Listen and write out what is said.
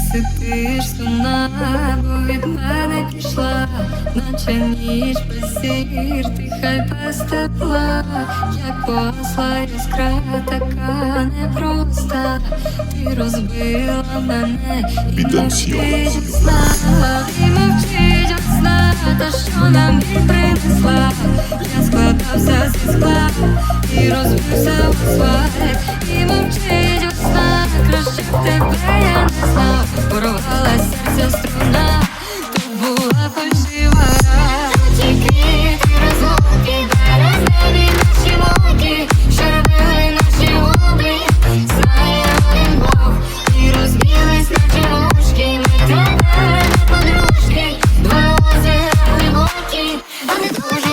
сидиш сумна, бо від мене пішла, наче ніч без ти хай без тепла, як посла іскра така непроста, ти розбила мене і мовчить от сна, і мовчить от сна, та що нам він принесла. Bonjour.